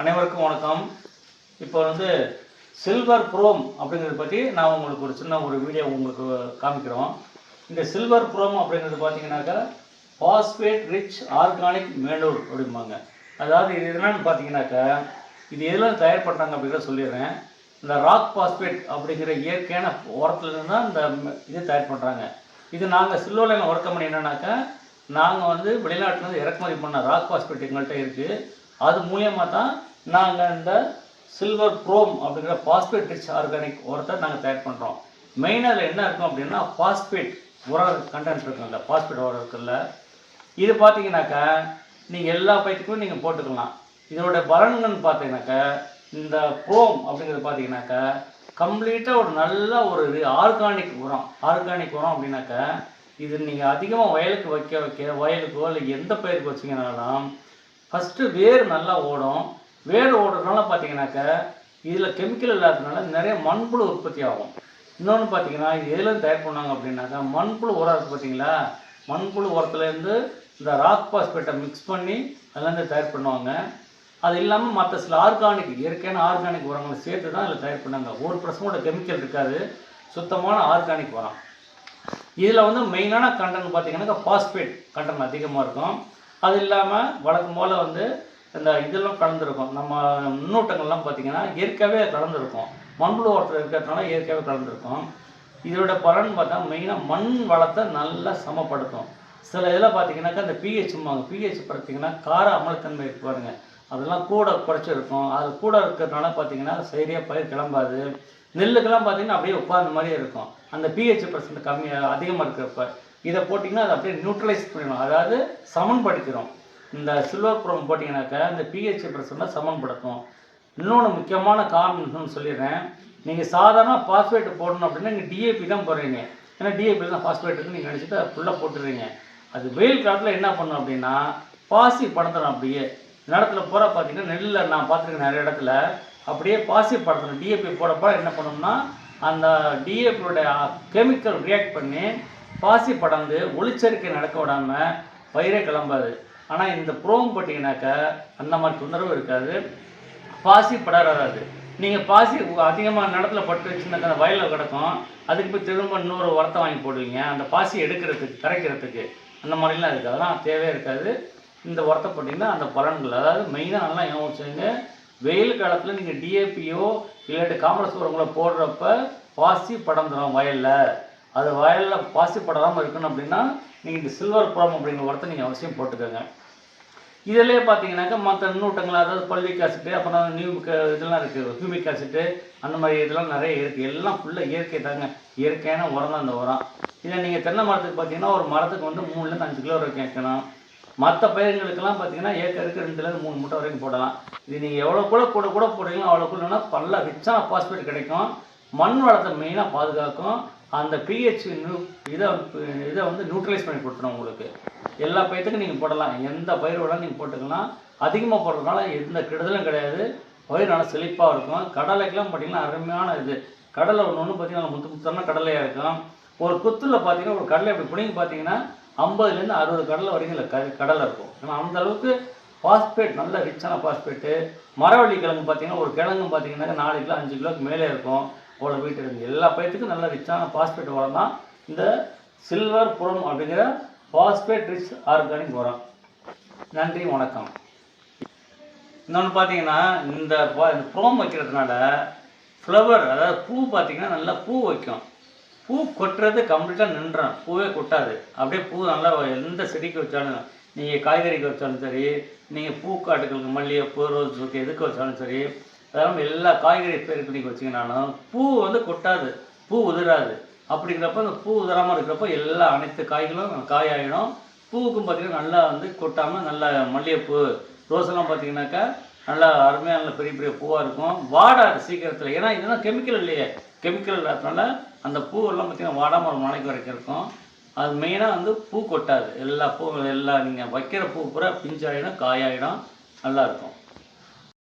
அனைவருக்கும் வணக்கம். இப்போ வந்து சில்வர் ப்ரோம் அப்படிங்கிறத பற்றி நான் உங்களுக்கு ஒரு சின்ன ஒரு வீடியோ உங்களுக்கு காமிக்கிறோம். இந்த சில்வர் ப்ரோம் அப்படிங்கிறது பார்த்தீங்கன்னாக்கா பாஸ்பேட் ரிச் ஆர்கானிக் மேலூர் அப்படிம்பாங்க. அதாவது இது என்னன்னு பார்த்தீங்கன்னாக்கா இது எதில் தயார் பண்ணுறாங்க அப்படிங்கிறத சொல்லிடுறேன். இந்த ராக் பாஸ்பேட் அப்படிங்கிற இயற்கையான உரத்துலேருந்து தான் இந்த இதை இது தயார் பண்ணுறாங்க இது நாங்கள் சில்வரில் ஒர்க் கம்பெனி என்னன்னாக்கா நாங்கள் வந்து வெளிநாட்டிலேருந்து இறக்குமதி பண்ண ராக் பாஸ்பேட் எங்கள்கிட்ட இருக்குது அது மூலியமாக தான் நாங்கள் இந்த சில்வர் குரோம் அப்படிங்கிற பாஸ்பேட் ரிச் ஆர்கானிக் உரத்தை நாங்கள் தயார் பண்ணுறோம் மெயினாக அதில் என்ன இருக்கும் அப்படின்னா பாஸ்பேட் உரம் கண்டென்ட் இருக்குங்க பாஸ்பேட் உரம் இருக்குல்ல. இது பார்த்தீங்கன்னாக்கா நீங்கள் எல்லா பயிற்சிக்கும் நீங்கள் போட்டுக்கலாம். இதோட பலன்கள்னு பார்த்தீங்கன்னாக்கா இந்த குரோம் அப்படிங்கிறது பார்த்தீங்கன்னாக்கா கம்ப்ளீட்டாக ஒரு நல்ல ஒரு இது ஆர்கானிக் உரம். ஆர்கானிக் உரம் அப்படின்னாக்கா இது நீங்கள் அதிகமாக வயலுக்கு வைக்க வைக்க வயலுக்கோ இல்லை எந்த பயிருக்கு வச்சிங்கனாலும் ஃபஸ்ட்டு வேர் நல்லா ஓடும். வேர் ஓடுறதுனால பார்த்தீங்கன்னாக்க இதில் கெமிக்கல் இல்லாததுனால நிறைய மண்புழு உற்பத்தி ஆகும். இன்னொன்று பார்த்தீங்கன்னா இது எதுலேருந்து தயார் பண்ணாங்க அப்படின்னாக்கா மண்புழு உரம் இருக்குது பார்த்தீங்களா மண்புழு உரத்துலேருந்து இந்த ராக் பாஸ்பேட்டை மிக்ஸ் பண்ணி அதுலேருந்து தயார் பண்ணுவாங்க. அது இல்லாமல் மற்ற சில ஆர்கானிக் இயற்கையான ஆர்கானிக் உரங்களை சேர்த்து தான் அதில் தயார் பண்ணாங்க. ஒரு பர்சனோட கெமிக்கல் இருக்காது. சுத்தமான ஆர்கானிக் உரம். இதில் வந்து மெயினான கண்டென்ட் பார்த்தீங்கன்னாக்கா பாஸ்பேட் கண்டென்ட் அதிகமாக இருக்கும். அது இல்லாமல் வழக்கம் போல் வந்து இந்த இதெல்லாம் கலந்துருக்கும். நம்ம முன்னூட்டங்கள்லாம் பார்த்தீங்கன்னா இயற்கையாகவே கலந்துருக்கும். மண்புழு ஓரத்தில் இருக்கிறதுனால இயற்கையாகவே கலந்துருக்கும். இதோட பலன் பார்த்தா மெயினாக மண் வளத்தை நல்லா சமப்படுத்தும். சில இதில் பார்த்தீங்கன்னாக்கா இந்த பிஹெச்ம்பாங்க பிஹெச் பார்த்தீங்கன்னா கார அமலத்தன்மை இருக்கு அதெல்லாம் கூட குறைச்சிருக்கும். அது கூட இருக்கிறதுனால பார்த்தீங்கன்னா சரியாக பயிர் கிளம்பாது. நெல்லுக்கெல்லாம் பார்த்தீங்கன்னா அப்படியே உட்கார்ந்த மாதிரியே இருக்கும். அந்த பிஹெச் பர்சன்ட் கம்மியாக அதிகமாக இருக்கிறப்ப. இதை போட்டிங்கன்னா அதை அப்படியே நியூட்ரலைஸ் பண்ணிடும். அதாவது சமன்படுத்திடும். இந்த சில்வர் புறம் போட்டிங்கனாக்கா இந்த பிஹெச் பிரச்சனை சமன்படுத்தும். இன்னொன்று முக்கியமான காரணம் என்னன்னு சொல்லிடுறேன். நீங்கள் சாதாரண பாஸ்பேட் போடணும் அப்படின்னா நீங்கள் டிஏபி தான் போடுறீங்க. ஏன்னா டிஏபி தான் பாஸ்பேட் நீங்கள் நினச்சிட்டு ஃபுல்லாக போட்டுடுறீங்க. அது வெயில் காலத்தில் என்ன பண்ணும் அப்படின்னா பாசி படத்தணும் அப்படியே. இந்த இடத்துல போகிற பார்த்தீங்கன்னா நெல்லில் நான் பார்த்துருக்கேன் நிறைய இடத்துல. அப்படியே பாசி படத்தணும். டிஏபி போடப்போ என்ன பண்ணோம்னா அந்த டிஏபியோட கெமிக்கல் ரியாக்ட் பண்ணி பாசி படர்ந்து ஒளிச்சரிக்கை நடக்க விடாமல் பயிரே கிளம்பாது. ஆனால் இந்த ப்ரோம் போட்டிங்கனாக்கா அந்த மாதிரி தொந்தரவு இருக்காது. பாசி படராது நீங்கள் பாசி அதிகமாக நிலத்துல பட்டு வச்சுனாக்கா அந்த வயலில் கிடக்கும். அதுக்கு போய் திரும்ப இன்னொரு உரத்தை வாங்கி போடுவீங்க. அந்த பாசி எடுக்கிறதுக்கு கரைக்கிறதுக்கு. அந்த மாதிரிலாம் இருக்குது அதெல்லாம் தேவையே இருக்காது. இந்த உரத்தை போட்டிங்கன்னா அந்த பலன்கள். அதாவது மெயினாக நல்லா ஞாபகம் வச்சுங்க வெயில் காலத்தில் நீங்கள் டிஏபியோ இல்லாட்டி காமரஸ் உரங்களை போடுறப்ப பாசி படந்துடும் வயலில். அது வயலில் பாசி படாமல் இருக்கணும் அப்படின்னா நீங்கள் இந்த சில்வர் புறம் அப்படிங்கிற உரத்தை நீங்கள் அவசியம் போட்டுக்கோங்க. இதிலே பார்த்தீங்கன்னாக்கா மற்ற நூட்டங்கள் அதாவது பல்விக் ஆசிட்டு அப்புறம் நியூ இதெல்லாம் இருக்குது ஹியூமிக் ஆசிட்டு அந்த மாதிரி இதெல்லாம் நிறைய இருக்குது எல்லாம் ஃபுல்லாக இயற்கை தாங்க. இயற்கையான உரம் தான் இந்த உரம். இதை நீங்கள் தென்னை மரத்துக்கு பார்த்தீங்கன்னா ஒரு மரத்துக்கு வந்து மூணுலேருந்து அஞ்சு கிலோ வரைக்கும் வைக்கணும் மற்ற பயிர்களுக்கெல்லாம் பார்த்தீங்கன்னா ஏக்கருக்கு ரெண்டுலேருந்து மூணு மூட்டை வரைக்கும் போடலாம். இது நீங்கள் எவ்வளோ கூட கூட கூட போடுறீங்களோ அவ்வளோ கூட பல்ல ரிச்சான பாஸ்பேட் கிடைக்கும். மண் வளத்தை மெயினாக பாதுகாக்கும். அந்த பிஹெச் இதை இதை வந்து நியூட்ரலைஸ் பண்ணி கொடுத்துரும் உங்களுக்கு. எல்லா பயிர்த்துக்கும் நீங்கள் போடலாம். எந்த பயிர் வேணாலும் நீங்கள் போட்டுக்கலாம். அதிகமாக போடுறதுனால எந்த கெடுதலும் கிடையாது. பயிர் நல்லா செழிப்பாக இருக்கும். கடலைக்கெல்லாம் பார்த்தீங்கன்னா அருமையான இது. கடலை ஒன்று ஒன்று பார்த்தீங்கன்னா முத்து முத்தான கடலையாக இருக்கும். ஒரு குத்துல பார்த்தீங்கன்னா ஒரு கடலை அப்படி பிடிங்கி பார்த்தீங்கன்னா ஐம்பதுலேருந்து அறுபது கடலை வரைக்கும் இல்லை க கடலை இருக்கும். ஏன்னா அந்த அளவுக்கு பாஸ்பேட் நல்ல ரிச்சான பாஸ்பேட்டு. மரவள்ளி கிழங்கு பார்த்தீங்கன்னா ஒரு கிழங்கு பார்த்தீங்கன்னா நாலு கிலோ அஞ்சு கிலோக்கு மேலே இருக்கும். அவ்வளோ வீட்டு இருந்து எல்லா பயிர்த்துக்கும் நல்ல ரிச்சான பாஸ்பேட் உரம் தான் இந்த சில்வர் புறம் அப்படிங்கிற ஃபாஸ்பேட் ரிச் ஆர்கானிக் உரம் நன்றி வணக்கம். இன்னொன்று பார்த்தீங்கன்னா இந்த இந்த ப்ரோம் வைக்கிறதுனால ஃப்ளவர் அதாவது பூ பார்த்தீங்கன்னா நல்லா பூ வைக்கும். பூ கொட்டுறது கம்ப்ளீட்டாக நின்றோம் பூவே கொட்டாது. அப்படியே பூ நல்லா எந்த செடிக்கு வச்சாலும் நீங்கள் காய்கறிக்கு வச்சாலும் சரி நீங்கள் பூக்காட்டுகளுக்கு மல்லிகைப்பூ ரோஸுக்கு எதுக்கு வச்சாலும் சரி அதெல்லாம் எல்லா காய்கறி பேருக்கு நீங்கள் வச்சிங்கனாலும் பூ வந்து கொட்டாது. பூ உதிராது. அப்படிங்கிறப்ப அந்த பூ உதிராமல் இருக்கிறப்ப எல்லா அனைத்து காய்களும் காயாயிடும். பூவுக்கும் பார்த்தீங்கன்னா நல்லா வந்து கொட்டாமல் நல்ல மல்லிகைப்பூ ரோஸெல்லாம் பார்த்தீங்கன்னாக்கா நல்லா அருமையாக நல்ல பெரிய பெரிய பூவாக இருக்கும். வாடாது சீக்கிரத்தில் ஏன்னா இதெல்லாம் கெமிக்கல் இல்லையே. கெமிக்கல் இல்லாததுனால அந்த பூவெல்லாம் பார்த்தீங்கன்னா வாடாமல் ஒரு நாளைக்கு வரைக்கும் இருக்கும். அது மெயினாக வந்து பூ கொட்டாது. எல்லா பூ எல்லா நீங்கள் வைக்கிற பூ பூரா பிஞ்சாயிடும் காயாயிடும் நல்லாயிருக்கும்